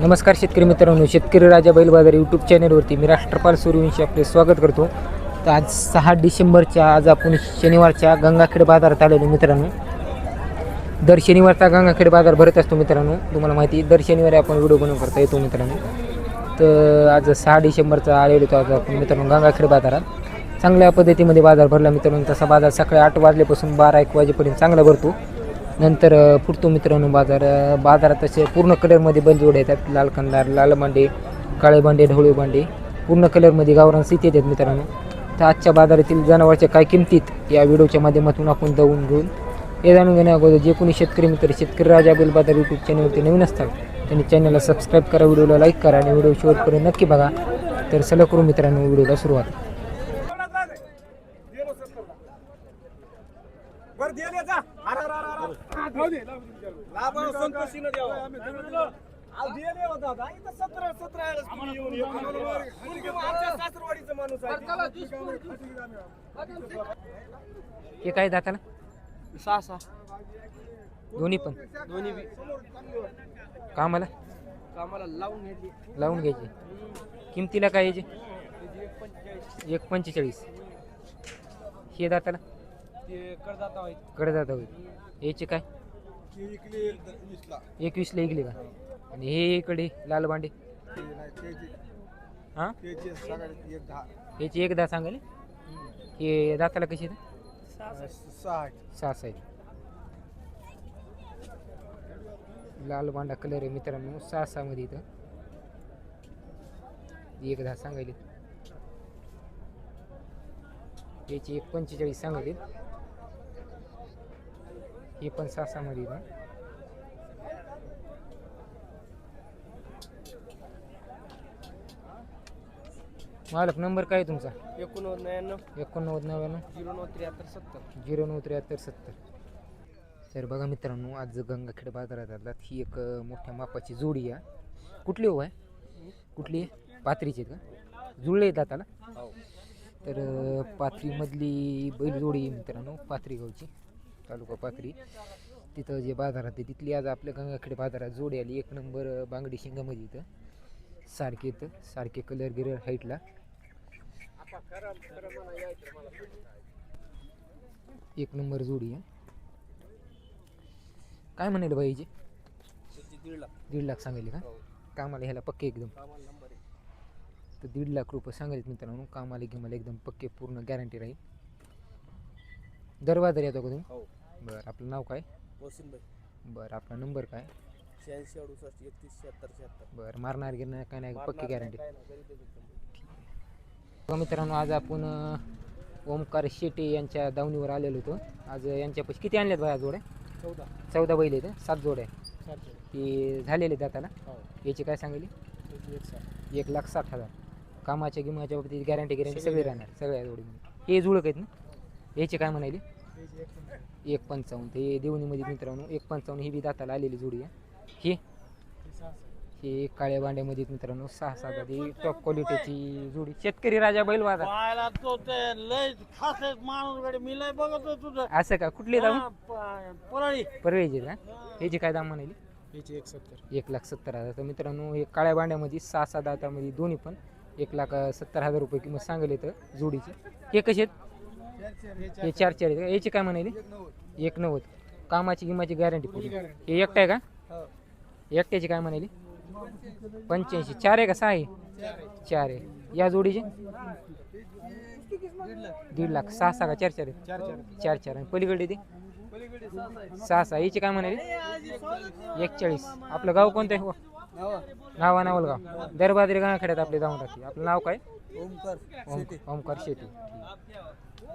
नमस्कार शेतकरी मित्रांनो शेतकरी राजा बैल बाजार यूट्यूब चॅनलवरती मी राष्ट्रपाल सूर्यवंशी आपले स्वागत करतो. तर आज सहा डिसेंबरच्या आज आपण शनिवारच्या गंगाखेड बाजारात आलेलो मित्रांनो. दर शनिवारचा गंगाखेड बाजार भरत असतो मित्रांनो. तुम्हाला माहिती आहे, दर शनिवारी आपण व्हिडिओ बनवून करता येतो मित्रांनो. तर आज सहा डिसेंबरचा आलेलो होतो आज आपण मित्रांनो गंगाखेड बाजारात. चांगल्या पद्धतीमध्ये बाजार भरला मित्रांनो. तसा बाजार सकाळी आठ वाजल्यापासून बारा एक वाजेपर्यंत चांगला भरतो. नंतर अ, फुटतो मित्रांनो बाजार बाजारात असे पूर्ण कलरमध्ये बंदजोड येतात. लाल कंदार लाल बांडे काळे बांडे ढवळे बांडे. पूर्ण कलरमध्ये गावरान स्थिती येतात मित्रांनो. तर आजच्या बाजारातील जनावरच्या काय किमतीत या व्हिडिओच्या माध्यमातून आपण जाऊन घेऊन हे जाणून घेण्या अगोदर जे कोणी शेतकरी मित्र शेतकरी राजा बिल बाजार यूट्यूब चॅनलवरती नवीन असतात त्यांनी चॅनलला सबस्क्राईब करा व्हिडिओला लाईक करा आणि व्हिडिओ शेवटपर्यंत नक्की बघा. तर सलग करू मित्रांनो व्हिडिओला सुरुवात. हे हे काय दाताला सहा सहा. दोन्ही पण? दोन्ही कामाला? कामाला लावून घेतली लावून घ्यायचे. किमतीला काय याचे? एक पंचेचाळीस. हे दाताला? ते करदाता होय कडदात होईल. याचे काय? एकवीसला इकले का? आणि हे इकडे लाल भांडे? हां? याची एक दहा. सांगाले हे दाताला कशी सहा साईज लाल भांडा कलर आहे मित्रांनो सहा सहा मध्ये इथं. एक दहा सांगायले. याची एक पंचेचाळीस सांगायले. हे पण सहा सहा मध्ये इथं मालक नंबर काय आहे तुमचा? एकोणनव्वद नव्याण्णव. एकोणनव्वद नव्याण्णव. झिरो नऊ त्र्याहत्तर सत्तर. झिरो नऊ त्र्याहत्तर सत्तर. तर बघा मित्रांनो आज गंगाखेड बाजारात आलात. ही एक अं, मोठ्या मापाची जोडी आहे. कुठली हो आहे कुठली? आहे पाथरीची आहेत का? जुळले येतात आला हो. तर अं, पाथरीमधली बैल जोडी आहे मित्रांनो पाथरी गावची. तालुका पाथरी तिथं जे बाजारात आहे तिथली आज आपल्या गंगाखेड बाजारात जोडी आली. एक नंबर बांगडी शिंगामध्ये इथं. सारखे इथं सारखे कलर गिरर हाईटला एक नंबर जोडी आहे. काय म्हणाले बाईचे दीड लाख दीड लाख सांगायले का? कामाला ह्याला पक्के एकदम. तर दीड लाख रुपये सांगायचे मित्रांनो. कामाला गिमाला एकदम पक्के पूर्ण गॅरंटी राहील. दरवाजा येतो का तुम्ही बरं आपलं नाव काय? वसीम भाई. बरं आपला नंबर काय? शहाऐंशी अडुसष्ट एकतीस शहात्तर शहात्तर. बरं मारणार गिरणार काय नाही पक्की गॅरंटी काय नाही. बघा मित्रांनो आज आपण अं, ओमकार शेटे यांच्या दावणीवर आलेलो होतो. आज यांच्यापाशी किती आणल्यात बाया जोड्या? चौदा. चौदा बैल आहेत सात जोड्या चारशे ती झालेले दाताला. हो. याची काय सांगितली त्याची एक लाख साठ हजार. कामाच्या गिमाच्या बाबतीत गॅरंटी गॅरंटी सगळी राहणार सगळ्या जोडीमध्ये. हे जुळक आहेत ना? याचे काय म्हणाले एक पंचावन्न. ते देवणीमध्ये मित्रांनो एक पंचावन्न ही बी दाताला आलेली जोडी आहे. ही. ही काळ्या बांड्यामध्ये मित्रांनो सहा सहा ही टॉप क्वालिटीची जोडी. शेतकरी राजा बैल बाजार पाहायला तो ते लय खास आहे माणूस गाडी. मी लय बघतो तुझं. असं का? कुठले दाम? हा, प- परळी. परवेचे का? याची काय दाम म्हणाली? एक सत्तर. एक लाख सत्तर हजार. तर मित्रांनो हे काळ्या बांड्यामध्ये सहा सहा दातामध्ये दोन्ही पण एक लाख अं, सत्तर हजार रुपये किंमत सांगले तर जोडीची. हे कसे आहेत? हे चार चार आहेत. का याची काय म्हणाली? एक नव्वद. कामाची किमाची गॅरंटी पूर्ण. हे एकटा आहे का? एकट्याची काय म्हणाली? पंच्याऐंशी. चार आहे का? सहा आहे? चार आहे. या जोडीचे? दीड लाख. सहा सहा का? चार चार आहे चार चार. चार आणि पलीकडे ते? सहा सहा. याची काय म्हणाली? एकचाळीस. आपलं गाव कोणतं आहे? हो नावा. नावल गाव. दरबादरी गावाखेड्यात आपले जाऊन राहते आपलं नाव काय? ओमकार ओम ओमकार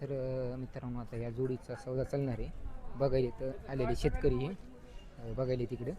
तर मित्रांनो आता या जोडीचा सौदा चालणार आहे. बघायला तर आलेले शेतकरी हे बघायला तिकडं.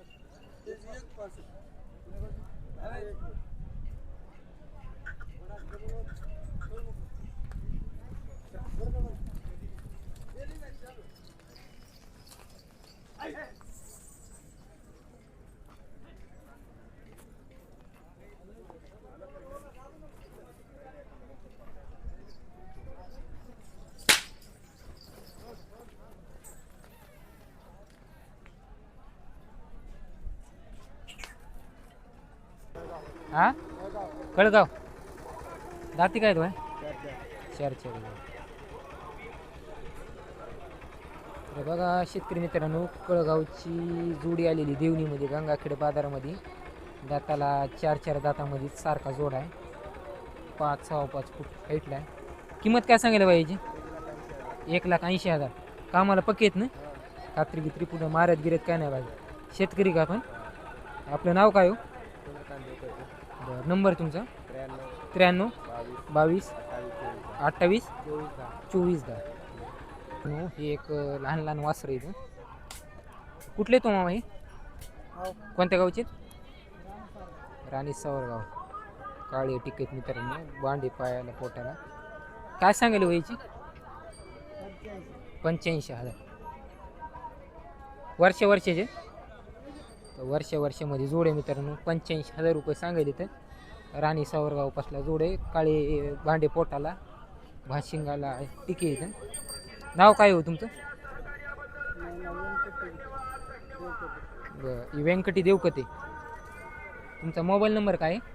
हा? कळगाव दाती काय तो चार चार तर बघा शेतकरी मित्रांनो कळगावची जोडी आलेली देवणीमध्ये गंगाखेड बाजारामध्ये. दाताला चार चार दातामध्ये सारखा जोड आहे. पाच सहा पाच फूट हाईटला आहे. किंमत काय सांगायला पाहिजे? एक लाख ऐंशी हजार. कामाला पक्के आहेत ना? कात्री बित्री पुढं मारत गिरत काय नाही पाहिजे. शेतकरी का आपण? आपलं नाव काय हो? बरं नंबर तुमचा? त्र्याण्णव बावीस अठ्ठावीस चोवीस दहा. हो, हे एक अं, लहान लहान वासर इथं कुठले तो हो मामा हे? कोणत्या गावचे राणी सावरगाव. काळे टिकेत मित्रांनो बांडे पायाला पोटाला. काय सांगायला हो व्हायची पंच्याऐंशी हजार. वर्ष वर्षाचे तर वर्ष वर्षामध्ये जोडे मित्रांनो. पंच्याऐंशी हजार रुपये सांगायले तर राणी सावरगावपासला जोडे काळे भांडे पोटाला भाशिंगाला टिके इथं नाव काय हो तुमचं? बरं व्यंकटी देवकते. तुमचा मोबाईल नंबर काय आहे?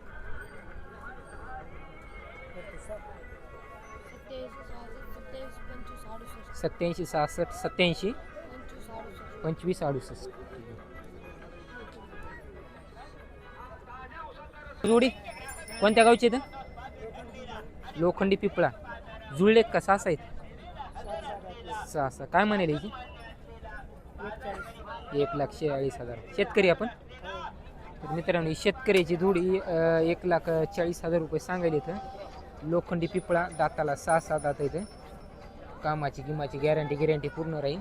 सत्याऐंशी सहासष्ट सत्याऐंशी पंचवीस अडुसष्ट. जोडी? कोणत्या गावची इथं लोखंडी पिपळा. जुळले का? सहा आहेत. सहा सहा. काय म्हणाले याची? एक लाख चाळीस हजार. शेतकरी आपण? तर मित्रांनो शेतकऱ्याची धुडी एक लाख चाळीस हजार रुपये सांगायला इथं लोखंडी पिपळा दाताला सहा सहा दात इथं कामाची गिमाची गॅरंटी गॅरंटी पूर्ण राहील.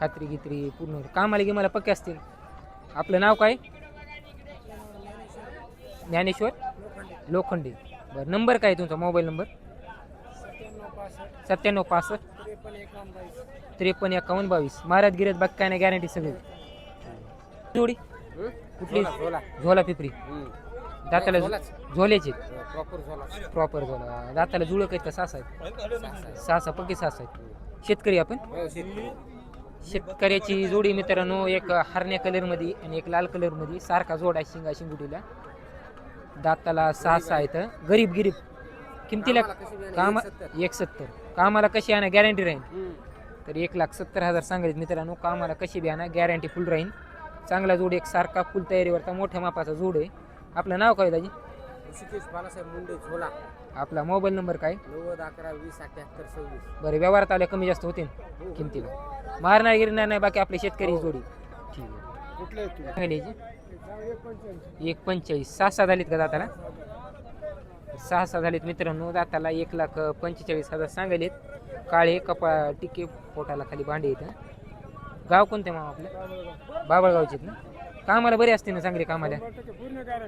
खात्री गित्री पूर्ण कामाला गिमाला पक्के असतील. आपलं नाव काय? ज्ञानेश्वर लोखंडे. बरं नंबर काय आहे तुमचा? Mobile number? सत्त्याण्णव पासष्ट. त्रेपन्न एकावन्न बावीस. महाराज गिरत बाकी काय नाही गॅरंटी सगळी. जोडी? कुठली? झोला पिपरी. दाताला झोल्याचे प्रॉपर झोला. दाताला जुळक आहेत का सास आहेत सहा सहा पक्की सास आहेत शेतकरी आपण? शेतकऱ्याची जोडी मित्रांनो एक हरण्या कलरमध्ये आणि एक लाल कलरमध्ये सारखा जोड आहे शिंगा शिंगुटीला. दाताला सहा सहा आहेत. गरीब गिरीब. किमतीला काम एक सत्तर कामाला कशी आणा? गॅरंटी राहील. तर एक लाख सत्तर हजार सांगायचे मित्रांनो कामाला कशी बी आणा? गॅरंटी फुल राहील. चांगला जोड एक सारखा फुल तयारीवरचा मोठ्या मापाचा जोड आहे. आपलं नाव काय दाजी? ऋषिकेश बालासाहेब मुंडे झोला. आपला मोबाईल नंबर काय? नव्वद अकरा वीस अठ्याहत्तर सव्वीस. बरं व्यवहारात आल्या कमी जास्त होते ना किमतीला. मारणार गिरणार नाही बाकी आपले शेतकरी जोडी. ठीक आहे. कुठले? एक पंचेचाळीस. सहा सहा झालीत का दाताला? सहा सहा झालीत मित्रांनो. दाताला एक लाख पंचेचाळीस हजार सांगायलेत. काळे कपा टिके पोटाला खाली भांडे येतं गाव कोणते मामा आपलं? बाबळगावचे ना? कामाला बरे असते ना चांगले कामाला?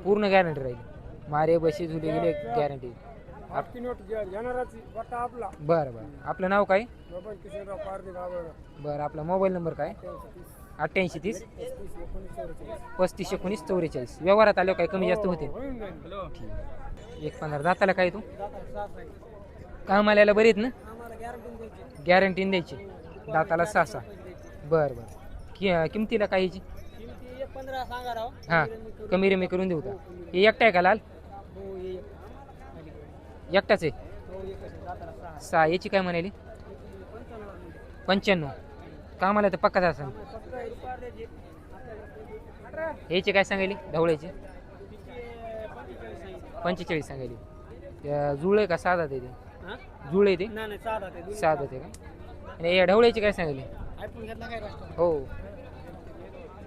पूर्ण गॅरंटी राहील. मारे बशी झुले गेले गॅरंटी बरं बरं. आपलं नाव काय? बरं आपला मोबाईल नंबर काय? अठ्ठ्याऐंशी तीस. पस्तीस एकोणीस चौवेचाळीस. व्यवहारात आल्यावर काय कमी जास्त होते? एक पंधरा. दाताला काय तू? कामाला बरे आहेत ना? गॅरंटीन द्यायची. दाताला सहा सहा. बरं बरं. कि किमतीला काय याची पंधरा हां. कमी रेमी करून देऊ का? हे एकटा आहे का लाल? एकटाच आहे? सहा. याची काय म्हणाली? पंच्याण्णव. कामाला तर पक्काच असं याची काय सांगायली? ढवळ्याची पंचेचाळीस सांगायली. जुळे का साधा ते जुळे साधा ते साधा ते का? आणि या ढवळ्याची काय सांगायली? हो.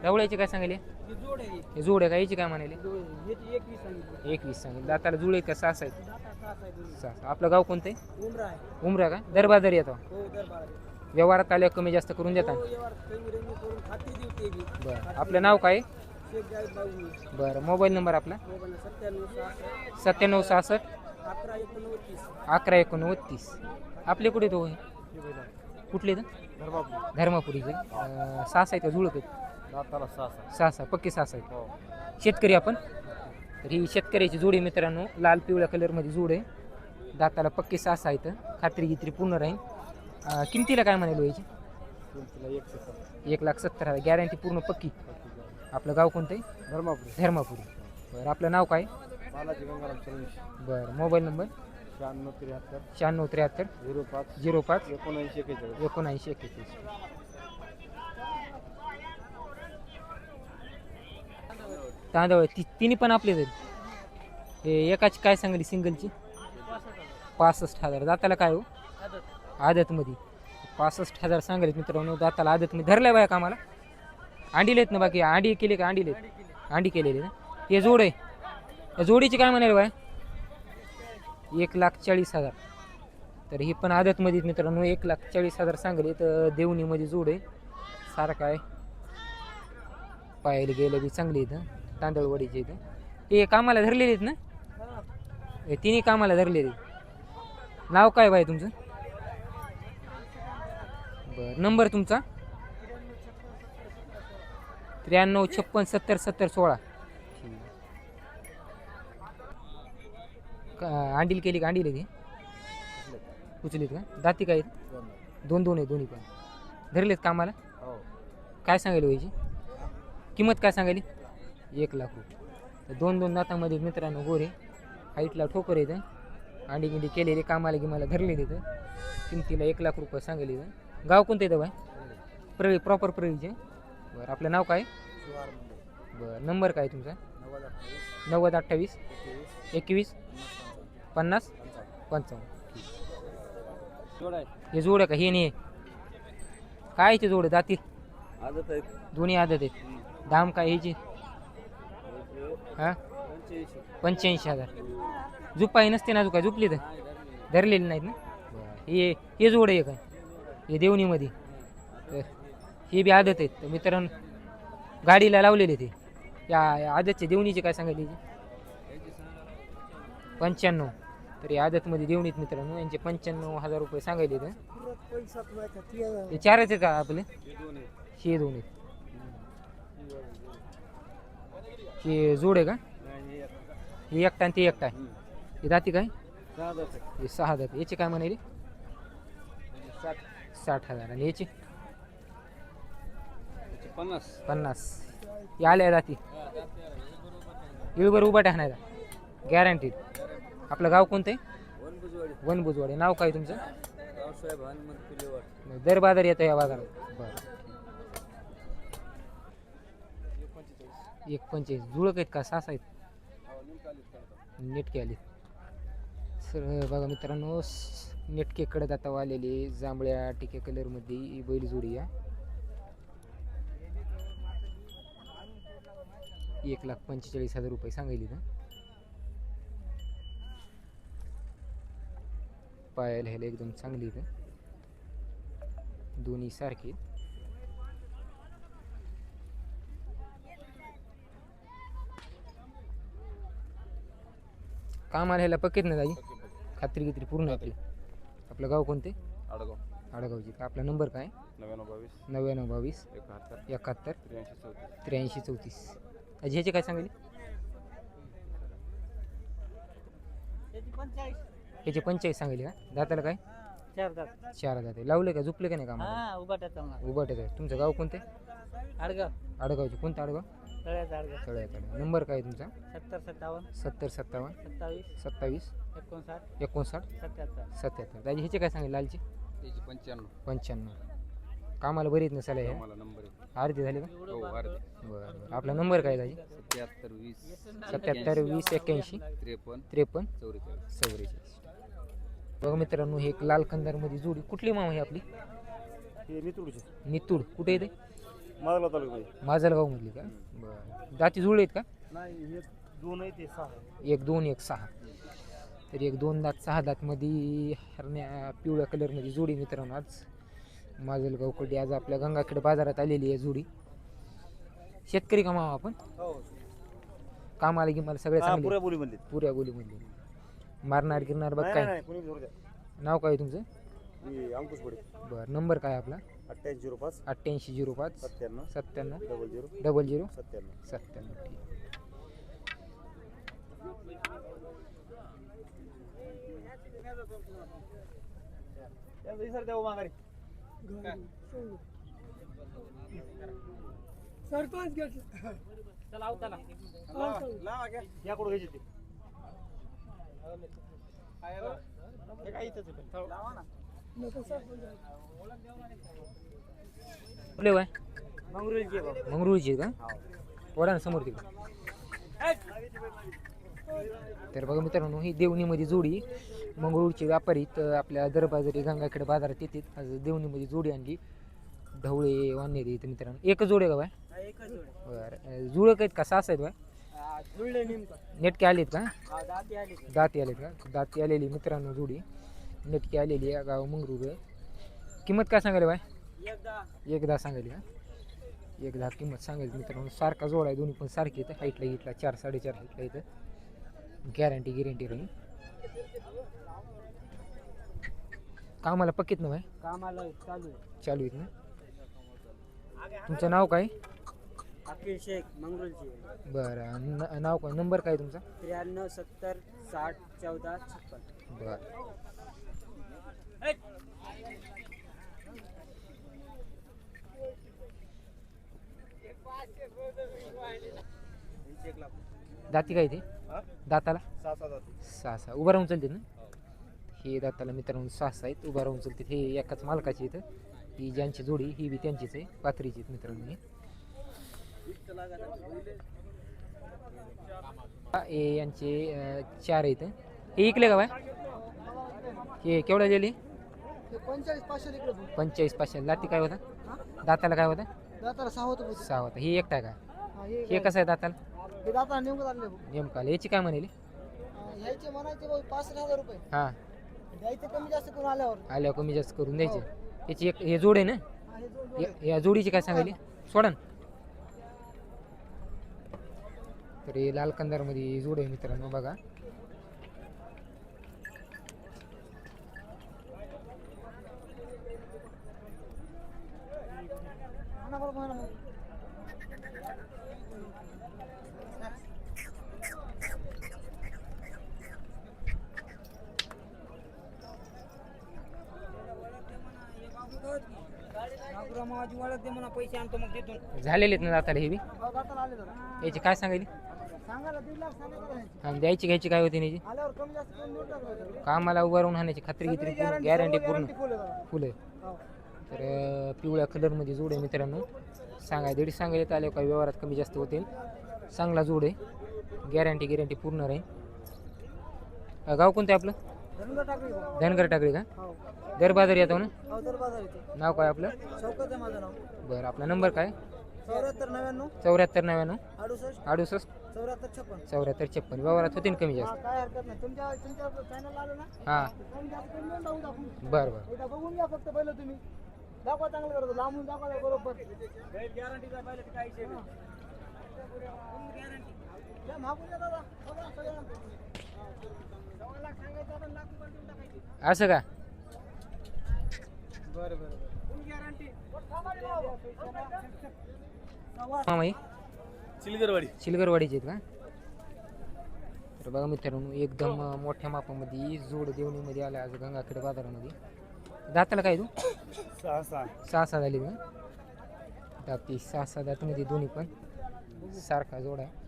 ढवळ्याची काय सांगायली? जोड आहे. आहे का? याची काय म्हणाली? एकवीस सांगितली. दाताला जुळे का? सहा आहेत. आहे सहा. आपलं गाव कोणतं आहे? उमरा आहे. का? दरबाजार येतो हो दर व्यवहारात आल्या कमी जास्त करून देता? हो बरं. आपलं नाव काय? आहे? बरं. मोबाईल नंबर आपला? सत्त्याण्णव सहासष्ट. अकरा एकोणनव्वद तीस अकरा एकोणनव्वद तीस आपले कुठे तो? कुठले तर धर्मापुरीचे सहा आहेत का? दाताला सहा सहा पक्के सहा आहेत. हो. शेतकरी आपण? तर ही शेतकऱ्याची जोडी मित्रांनो. लाल पिवळ्या कलरमध्ये जोड आहे. दाताला पक्के सहा सहा आहेत. खात्री गित्री पूर्ण राहील. अं, किमतीला काय म्हणालो याची एक लाख सत्तर हजार. गॅरंटी पूर्ण पक्की? आपलं गाव कोणतं आहे धर्मापुरी. धर्मापुरी. बरं आपलं नाव काय? बालाजी गंगाराम चौऱ्याऐंशी. बरं मोबाईल नंबर? शहाण्णव त्र्याहत्तर. शहाण्णव त्र्याहत्तर. झिरो पाच. झिरो पाच. एकोणऐंशी एक्केचाळीस. एकोणऐंशी एक्केचाळीस. तांदळ ती तिन्ही पण आपले आहेत. हे एकाची काय सांगली? सिंगलची? पासष्ट हजार. दाताला काय हो? आदतमध्ये. पासष्ट हजार सांगले मित्रांनो दाताला आदतमध्ये धरलाय बाया कामाला. अंडीले आहेत ना बाकी अंडी केली का अंडीले अंडी केलेली ना. हे जोड आहे. या जोडीची काय म्हणाले बाय? एक लाख चाळीस हजार. तर ही पण आदतमध्ये मित्रांनो एक लाख चाळीस हजार सांगले तर देवणीमध्ये जोड आहे. सारखं आहे. पाहायला गेलं बी चांगली इथं तांदळवाडीचे इथं हे कामाला धरलेले आहेत ना? हे. तिन्ही कामाला धरलेले. नाव काय बाय तुमचं? बरं. नंबर तुमचा? त्र्याण्णव छप्पन सत्तर सत्तर सोळा. का- अंडील केली का? अंडील ती? उचलीत का? दाती काय आहेत? दोन दोन आहे दोन्ही पण. धरलेत कामाला? हो. काय सांगायला व्हायची किंमत काय सांगायली? एक लाख रुपये. तर दोन दोन दातामध्ये मित्रांनो गोरे हाईटला ठोकर येतं अंडी गिंडी केलेले कामाला गिमाला धरले तिथं किमतीला एक लाख रुपये सांगायला इथं गाव कोणतं येतं बाय प्रळी प्रॉपर प्रळीचे बरं आपलं नाव काय? बरं नंबर काय तुमचा? नव्वद अठ्ठावीस. एकवीस. पन्नास. पंचावन्न. हे जोड आहे का? हे नाही काय ते जोड दाती आदत दोन्ही आदत आहेत. दाम काय ह्याची? हा? पंच्याऐंशी हजार. झुपाई नसते ना काय? झुपली तर धरलेली. नाहीत ना? हे हे जोड आहे. काय हे देवणीमध्ये. तर हे बी आदत आहेत. तर मित्रांनो गाडीला लावलेले ते. या या आदतचे देवणीचे काय सांगायले पंच्याण्णव. तर हे आदतमध्ये देवणीत मित्रांनो. यांचे पंच्याण्णव हजार रुपये सांगायले तर हे. चारच आहेत का आपले? हे दोन आहेत. हे जोड आहे का? हे एकटा आणि ते एकटा आहे. हे दाती काय? हे सहा दात. याचे काय म्हणाले साठ. हजार आणि याचे? पन्नास. पन्नास. हे आल्या दाती इळभर उभा टाकण्याचा गॅरंटीड आपलं गाव कोणतं आहे? वनबुजवाडी नाव काय तुमचं? दर बाजार येतो या बाजारात. बरं. एक पंचेचाळीस. जुळक आहेत का? सास आहेत? नेटके आले सर बघा मित्रांनो नेटकेकडे जाता आलेले जांभळ्या टिके कलरमध्ये ही बैल जोडी या एक लाख पंचेचाळीस हजार रुपये सांगायली ना. पायाला ह्याला एकदम चांगली इथं दोन्ही सारखे. कामाला ह्याला पकेत ना जाई खात्री गित्री पूर्ण आपली आपलं गाव कोणते? आडगाव. आडगावची. का आपला नंबर काय? नव्याण्णव बावीस. नव्याण्णव बावीस. एकाहत्तर. एकाहत्तर. त्र्याऐंशी चौतीस. त्र्याऐंशी चौतीस. अजी ह्याचे काय सांगले? पंचाळीस. ह्याचे पंचाळीस सांगले का? दाताला काय? चार दात. चार दाते लावले का? झुपले का नाही कामाला? हा आहे. तुमचं गाव कोणते? आडगाव. आडगावचे. कोणतं आडगाव. तळ्याचं आडगाव. नंबर काय आहे तुमचा? सत्तर सत्तावन्न. सत्तर सत्तावन्न. सत्तावीस. सत्तावीस. एकोणसाठ. एकोणसाठ? सत्याहत्तर. सत्याहत्तर. दाजी ह्याचे काय सांगेल लालचे? त्याची पंच्याण्णव. पंच्याण्णव. कामाला बरीच नसायला मला नंबर आहे अर्धी झाली का? हो अर्धे बरं. बरं आपला नंबर काय दाजी? सत्याहत्तर वीस सत्याहत्तर वीस एक्क्याऐंशी. त्रेपन्न. त्रेपन्न. चौवेचाळीस. चौवेचाळीस. बघा मित्रांनो हे एक लाल कंदारमध्ये जोडी. कुठली मामा आहे आपली? हे नितुडचे नितूड कुठे येते माझला तालुका माजलगाव मधली का? बरं. दाती जुळ आहेत का? नाही हे दोन आहे ते सहा. एक दोन एक सहा. तर एक दोन दात सहा दातमध्ये हरण्या पिवळ्या कलरमध्ये जोडी मित्रांनो आज. माजलगावकडे आज आपल्या गंगाखेड बाजारात आलेली आहे जोडी. शेतकरी का मामा आपण? हो. कामाला की मला सगळे हा, चांगले पुऱ्या बोली म्हणली. पुऱ्या मारणार गिरणार बघ काय? कोणी द्या. नाव काय तुमचं? अंकुश बडे बरं नंबर काय आपला? अठ्ठ्याऐंशी झिरो पाच. अठ्ठ्याऐंशी झिरो पाच. सत्त्याण्णव. सत्त्याण्णव. Double zero. Double zero. सत्त्याण्णव. सत्त्याण्णव ठीक. सर द्या माघारी सरपंच घेतलं लावा घ्या. या कुठं घ्यायची ती हे काय इथंच ना कुठले मंगरुळची का? वडा समोर तिकडे. तर बघा मित्रांनो ही देवणीमध्ये जोडी मंगळूरचे व्यापारी तर आपल्या दरबाजारी गंगाखेड बाजारात येतात आज देवणीमध्ये जोडी आणली. ढवळे वानेरी इथं मित्रांनो. एकच जोडी आहे का बाय? बरं. जुळं आहेत का? सास आहेत बाय? नेटके आलेत का? दाती आली दाती आलेत का? दाती आलेली मित्रांनो जोडी. नेटके आलेली आहे गाव मंगरूळ आहे किंमत काय सांगायला बाय? एकदा. सांगायली का? एकदा किंमत सांगायची मित्रांनो. सारखा जोड आहे दोन्ही पण सारखे येतं हाईटला घेतला चार साडेचार हाईटला येतं गॅरंटी गिरंटी राहील कामाला पक्कीत ना कामाला चालू आहे. चालू आहेत ना? तुमचं नाव काय? अखिल शेख मंगरुळची बरं न- नाव काय? नंबर काय तुमचा? त्र्याण्णव सत्तर साठ चौदा छप्पन. बरं. दाती काय ते? दाताला? सहा सहा उभा राहून चालते ना? हे दाताला मित्रांनो सहा सहा आहेत. उभा राहून चालते हे एकाच मालकाची इथं ही ज्यांची जोडी ही बी त्यांचीच आहे. पाथरीची आहेत मित्रांनो ही. यांचे चार आहेत. हे इकले का बाय? हे केवढ्या गेली पंचेचाळीस पाचशे दाती काय होता? दाताला काय होता? दाताला सहा होतं. सहा होता. ही एकटा आहे का? हे कसं आहे दाताला? हे नेमकं आणले भाऊ. नेमका याची काय म्हणाली? हा, ह्याचे म्हणायचे भाऊ पासष्ट हजार रुपये. हां. द्यायचे कमी जास्त करून आल्यावर. आल्यावर कमी जास्त करून द्यायचे. याची एक हे जोड आहे ना? हा, हे जोड- या- या जोडीची काय सांगायली? सोडा ना. तर हे लाल कंदारमध्ये जोड आहे मित्रांनो बघा. म्हणा बरं, म्हणा मग. झालेलेत ना जाताला हे बी? याची काय सांगायली? आणि द्यायची घ्यायची काय होती नाही कामाला उभारून राहून खात्री घेतली गॅरंटी पूर्ण. फुलं. तर पिवळ्या कलरमध्ये जोड मित्रांनो. सांगाय दीड सांगायला आले काही व्यवहारात कमी जास्त होतील. चांगला जोड आहे. गॅरंटी गॅरंटी पूर्ण राहील. अं, गाव कोणतं आहे आपलं? धनगर टाकळी का? हो. दर बाजार येतो ना? हो. नाव काय आपलं? आहे बरं आपला नंबर काय? चौऱ्याहत्तर नव्याण्णव. चौऱ्याहत्तर नव्याण्णव. अडुसष्ट. चौऱ्याहत्तर छप्पन. चौऱ्याहत्तर छप्पन. व्यवहारात होतील कमी जास्त. हां बरं बरं. दाखवा चांगलं करतो लांबून दाखवा बरोबर. गॅरंटीचा काही. असं का? बरं बरं चिलगरवाडी चिलगरवाडीचे आहेत का? तर बघा मित्रांनो एकदम मोठ्या मापामध्ये जोड देवणीमध्ये आला आज गंगाखेड बाजारामध्ये. दाताला काय तू? सहा सहा सहा सहा झाली का दाती सहा सहा दातमध्ये दोन्ही पण. सारखा जोड. आहे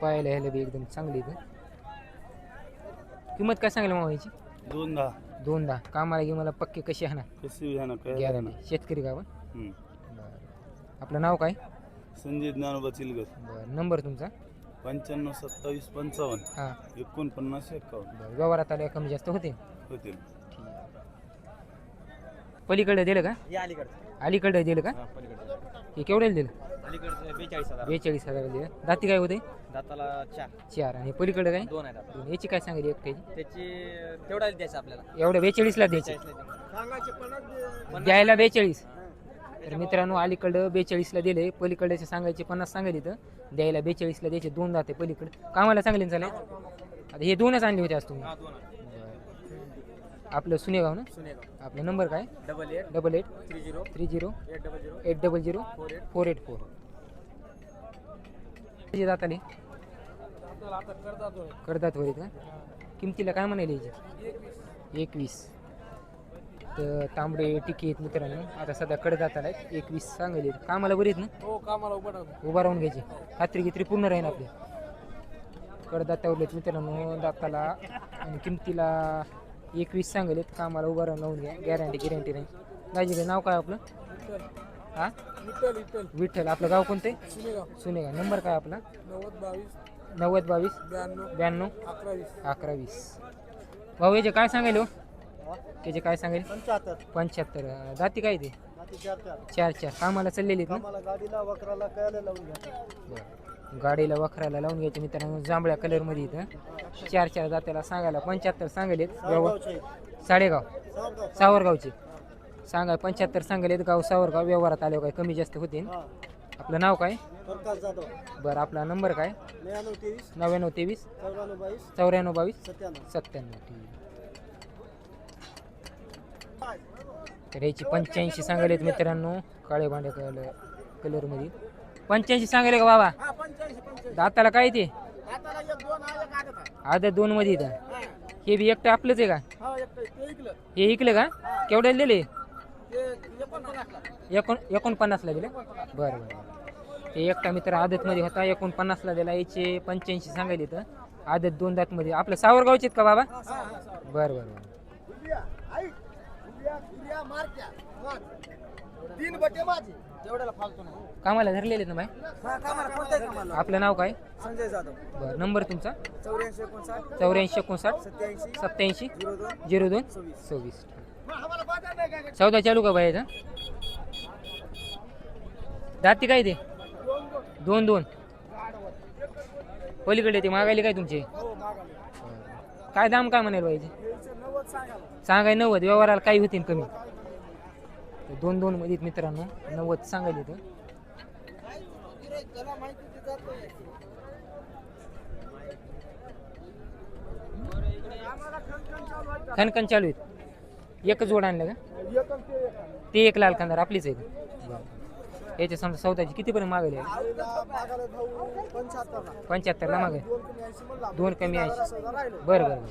पाहायला ह्याला बी एकदम चांगली आहे किंमत काय सांगेल मामा याची? दोन दहा दोन दहा कामाला गी मला पक्के कशी आहे ना? कशी घ्या ना? काय गॅरंटी. शेतकरी हम्म. बरं. आपलं नाव काय? संजय ज्ञानोबा चिलगर बरं. नंबर तुमचा? पंच्याण्णव सत्तावीस पंचावन्न. हां. एकोणपन्नास एकावन्न. बरं व्यवहारात आल्या कमी जास्त होते होतील. पलीकडे दिलं का? अलीकडचं. अलीकडे दिलं का? हा पलीकडचं. हे केवढ्याला दिलं? अलीकडचं बेचाळीस हजार. बेचाळीस हजार दिलं. दाती काय होते? दाताला चार. चार. आणि पलीकडे काय? दोन आहेत दोन. याची काय सांगायची एकट्याची त्याची तेवढा द्यायचं आपल्याला. एवढ्या बेचाळीसला द्यायची. सांगायचे पन्नास द्यायला बेचाळीस. तर मित्रांनो अलीकडं बेचाळीसला दिले पलीकडचे सांगायचे पन्नास सांगायचे तर द्यायला बेचाळीसला द्यायचे दोन जाते पलीकडे. कामाला चांगले ना चालेल आता हे दोनच आणले होते आज तुम्ही. आपलं सुनेगाव ना? आपला नंबर काय? Double eight double eight three zero three zero eight double zero eight double zero four eight. Four eight four. जात आले? करतात वरीत का? किमतीला काय म्हणाले एकवीस. तर तांबडे टिकीत मित्रांनो. आता सध्या कडदात आलाय एकवीस सांगायले कामाला बरीच ना? हो कामाला उभा उभा राहून घ्यायची. खात्री गित्री पूर्ण राहील आपल्या कडदातावलेत मित्रांनो दाताला आणि किमतीला एकवीस सांगलेत. कामाला उभा राहून लावून घ्या. गॅरंटी गिरंटी नाही. दाजीकडे नाव काय आपलं? हा? विठ्ठल विठ्ठल. विठ्ठल. आपलं गाव कोणतं सुनेगाव. सुनेगा नंबर काय आपला? नव्वद बावीस. नव्वद बावीस. ब्याण्णव. ब्याण्णव. अकरा वीस. अकरा वीस. भाऊ याचे काय सांगायल हो? त्याचे काय सांगेल? पंच्याहत्तर. जाती काय ते? चार चार चार चार. कामाला चाललेले आहेत ना? कामाला गाडीला वक्राला कळायला लावून घ्या. बरं. गाडीला वखराला लावून घ्यायचे मित्रांनो जांभळ्या कलरमध्ये इथं. चार चार जात्याला सांगायला पंच्याहत्तर सांगेलेत व्यव साडेगाव. सावरगाव. सावरगावचे. सांगा पंच्याहत्तर सांगेलेत गाव सावरगाव व्यवहारात आले काय कमी जास्त होते? हा. आपलं नाव काय? प्रकाश जाधव. बरं आपला नंबर काय? नव्याण्णव तेवीस. नव्याण्णव तेवीस. चौऱ्याण्णव बावीस. चौऱ्याण्णव बावीस. सत्त्याण्णव. सत्त्याण्णव. ठीक. तर याची पंच्याऐंशी सांगायलेत मित्रांनो काळे भांडे कलर कलरमध्ये. पंच्याऐंशी सांगायले का बाबा? हा दाताला काय ते? एक दोन हा मध्ये इथं. हे. बी एकटं आपलंच आहे का? हा हे इकलं का? केवढ्याला दिले एकोण एकोणपन्नासला दिले? बरं बरं. ते एकटा मित्र आदतमध्ये होता एकोणपन्नासला दिला. याचे पंच्याऐंशी सांगायला इथं. आदत दोन दातमध्ये. आपलं सावरगावचे आहेत का बाबा? बरं बरं बरं. तीन बटे माझे. तेवढ्याला फालतो नाही. कामाला धरलेले ना हा कामाला कामाला. आपलं नाव काय? संजय जाधव. बरं नंबर तुमचा? चौऱ्याऐंशी एकोणसाठ. चौऱ्याऐंशी एकोणसाठ. सत्याऐंशी. सत्याऐंशी. झिरो दोन. झिरो दोन. सव्वीस. सव्वीस. चौदा चालू का बायाचा दाती काय ते? दोन दोन. पलीकडे ते मागायले काय तुमचे? हो मागाले काय दाम काय म्हणाल पाहिजे याचं? नव्वद सांगाय नव्वद व्यवहाराला काही होतील कमी. दोन दोन मध्ये मित्रांनो नव्वद सांगायला येतं. खणखण चालू आहे. खनखन चालू आहेत. एकच जोड आणलं का? ते एक लाल कांदार आपलीच आहे का? याच्या समजा सौदाची कितीपर्यंत मागले मागायला पंच्याहत्तरला. पंच्याहत्तरला मागे दोन कमी ऐंशी. बरं बरं बरं.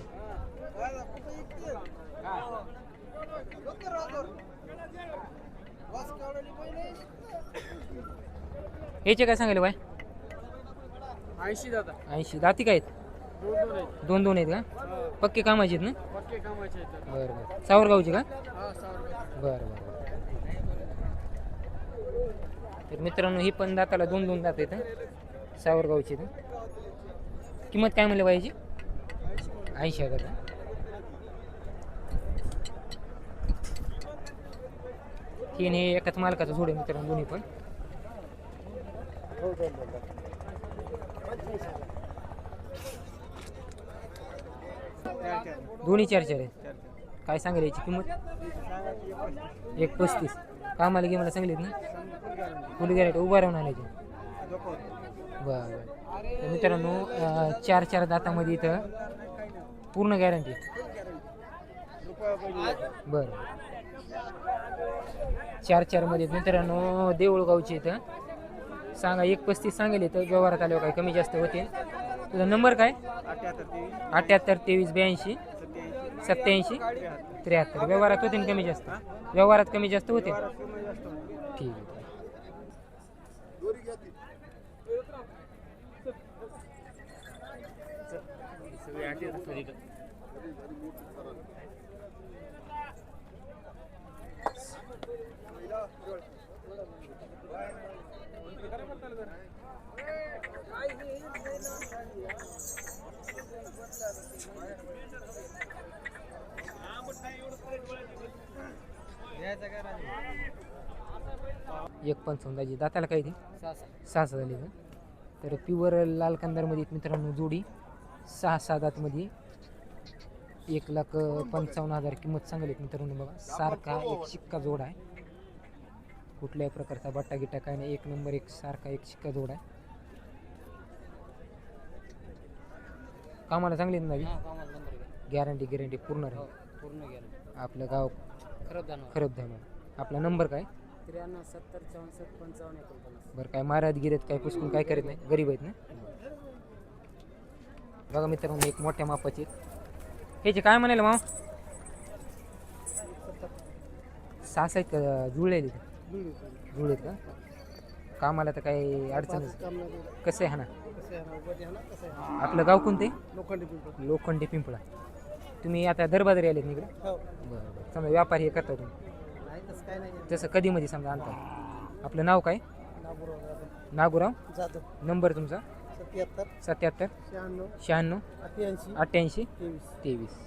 याचे काय सांगायले बाय? ऐंशी दादा. ऐंशी. दाती काय आहेत? दोन दोन आहेत दोन दोन आहेत का? पक्के कामाचे आहेत ना? पक्के कामाचे आहेत. बरं बरं. सावरगावचे का? हा सावरगाव. बरं बरं तर मित्रांनो ही पण दाताला दोन दोन दात आहेत सावरगावची किंमत काय म्हणलं पाहिजे ऐंशी हजार का? तीन हे एकाच मालकाचं जोडे मित्रांनो दोन्ही पण. दोन्ही चार चार आहेत. काय सांगेल याची किंमत? एक पस्तीस. कामाला गे मला सांगलीत ना? फुल गॅरेट उभा राहून आणायचे. बरं बरं. मित्रांनो चार चार दातामध्ये इथं पूर्ण गॅरंटी बरं. चार चारमध्ये मित्रांनो देऊळगावचे इथं सांगा एक पस्तीस सांगेल इथं व्यवहारात आल्यावर काय कमी जास्त होते तुझा नंबर काय? अठ्याहत्तर तेवीस ब्याऐंशी. सत्याऐंशी. त्र्याहत्तर. व्यवहारात होते ना कमी जास्त. व्यवहारात कमी जास्त होते ठीक आहे. होणार. ठीक एक पण समजायची दाताला काय ते? सहा सहा झाली का? तर प्युअर लाल कंदारमध्ये आहेत मित्रांनो जोडी. सहा सहा दातमध्ये. एक लाख पंचावन्न हजार किंमत सांगेल मित्रांनो बघा. सारखा एक शिक्का जोड आहे. कुठल्याही प्रकारचा बट्टा गिट्टा काय नाही. एक नंबर एक सारखा एक शिक्का जोड आहे. कामाला चांगली ना हा गॅरंटी गॅरंटी पूर्ण राहील. पूर्ण गेलं आपलं गाव खरंच धरण आपला नंबर काय? त्र्याण्णव सत्तर चौसष्ट पंचावन्न एकोणपन्नास. बरं काय महाराज गिरेत काय पुसकून काय करत नाही? गरीब आहेत ना? बघा मित्रांनो एक मोठ्या मापाचे. ह्याचे काय म्हणाले मामा? सहा आहेत का जुळले जुळले का? कामाला तर काही अडचणच कसं आहे हा ना आपलं गाव कोणते लोखंडी पिंपळ लोखंडे पिंपळा. तुम्ही आता दरबाजारी आलेत ना इकडे? हो. बरं बरं समजा व्यापार हे करता तुम्ही. नाही तसं काय नाही. जसं कधी मध्ये समजा आणता? आपलं नाव काय? नागपूर नागुराव. नंबर तुमचा? सत्याहत्तर. सत्याहत्तर. शहाण्णव. शहाण्णव. अठ्ठ्याऐंशी. अठ्ठ्याऐंशी. तेवीस. तेवीस.